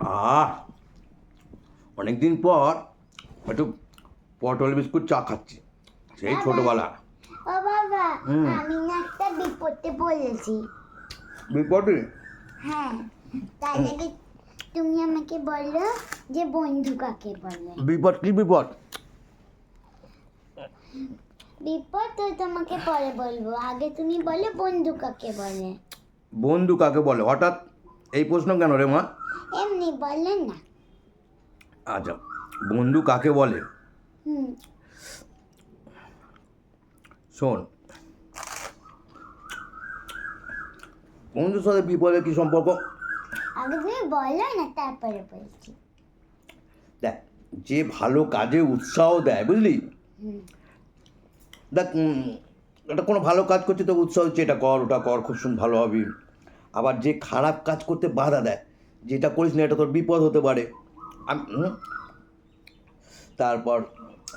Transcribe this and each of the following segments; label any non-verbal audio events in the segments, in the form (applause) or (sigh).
আহ অনেকদিন পর একটু পটল বিস্কুট চা খাচ্ছি। সেই ছোটোবেলা। ও বাবা আমি না একটা বিপদে পড়েছি। বিপদে? হ্যাঁ তার আগে তুমি আমাকে বলো যে বন্ধু কাকে বলে। বিপদ কি বিপদ? বিপদ তো তোমাকে পরে বলব। আগে তুমি বলো বন্ধু কাকে বলে। বন্ধু কাকে বলে? হঠাৎ এই প্রশ্ন কেন রে মা? বলে না। আচ্ছা বন্ধু কাকে বলে? শোন বন্ধুর সাথে বিপদে কি সম্পর্ক? আগে তুমি বলো না তারপরে বলছি। দেখ যে ভালো কাজে উৎসাহ দেয় বুঝলি? দেখ একটা কোনো ভালো কাজ করছে তো উৎসাহ হচ্ছে এটা কর ওটা কর খুব সুন্দর ভালো হবে। আবার যে খারাপ কাজ করতে বাধা দেয় যেটা করিস না এটা তোর বিপদ হতে পারে। আমি তারপর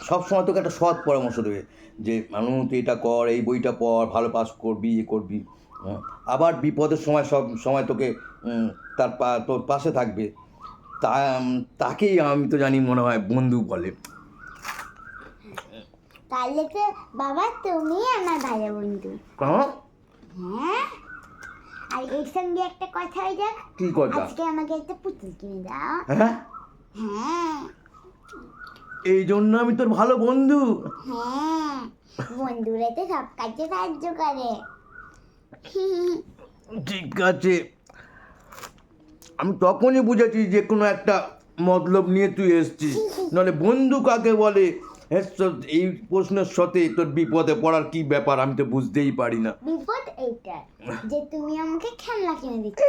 সব সময় তোকে একটা সৎ পরামর্শ দেবে যে মানু তুই এটা কর এই বইটা পড় ভালো পাস করবি ইয়ে করবি। আবার বিপদের সময় সব সময় তোকে তার পা তোর পাশে থাকবে। তা তাকেই আমি তো জানি মনে হয় বন্ধু বলে। তাহলে তো বাবা তুমি আমার ভালো বন্ধু। কেন হ্যাঁ। এর সঙ্গে একটা কথা হয়ে যাক। কী কথা? আজকে আমাকে একটা পুতুল কিনে দাও। হ্যাঁ? হ্যাঁ। এই জন্য আমি তোর ভালো বন্ধু। হ্যাঁ। বন্ধুরা তো সব কাজে সাহায্য করে। ঠিক আছে। আমি তখনই বুঝেছি যে কোনো একটা মতলব নিয়ে তুই এসছিস। (laughs) নাহলে বন্ধু কাকে বলে? হ্যাঁ, এই প্রশ্নের সাথে তোর বিপদে পড়ার কি ব্যাপার? আমি তো বুঝতেই পারি না। বিপদ এইটা যে তুমি আমাকে খেলনা কিনে দিচ্ছ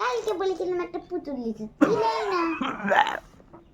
কালকে বলেছিলাম একটা পুতুল দিতে দিলেই না। (laughs)